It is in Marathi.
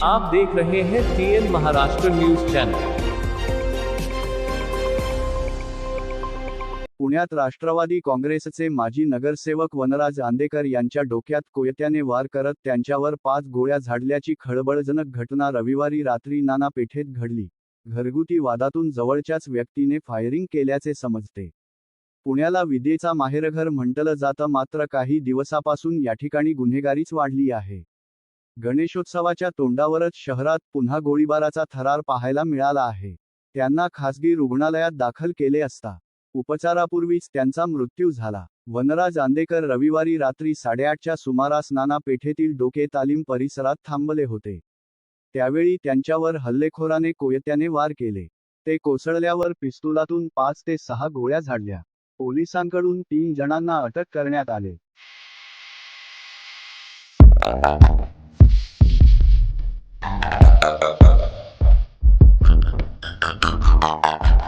आप देख रहे हैं टीएन महाराष्ट्र न्यूज चैनल। पुण्यात राष्ट्रवादी काँग्रेसचे माजी नगरसेवक वनराज आंदेकर यांच्या डोक्यात कोयत्याने वार करत त्यांच्यावर पाच गोळ्या झाडल्याची खळबळजनक घटना रविवारी रात्री नाना पेठेत घडली. घरगुती वादातून जवळच्याच व्यक्तीने फायरिंग केल्याचे समजते. पुण्याला विदेचा माहेरघर म्हटलं जातं मात्र काही दिवसापासून या ठिकाणी गुन्हेगारीच वाढली आहे. गणेशोत्सवाच्या तोंडावरच शहरात पुन्हा गोळीबाराचा थरार पाहायला मिळाला आहे. त्यांना खासगी रुग्णालयात दाखल केले असता उपचारापूर्वीच त्यांचा मृत्यू झाला. वनराज आंदेकर रविवारी रात्री साडेआठच्या सुमारास नाना पेठेतील डोके तालीम परिसरात थांबले होते. त्यावेळी त्यांच्यावर हल्लेखोराने कोयत्याने वार केले. ते कोसळल्यावर पिस्तुलातून पाच ते सहा गोळ्या झाडल्या. पोलिसांकडून तीन जणांना अटक करण्यात आले. Uh-huh.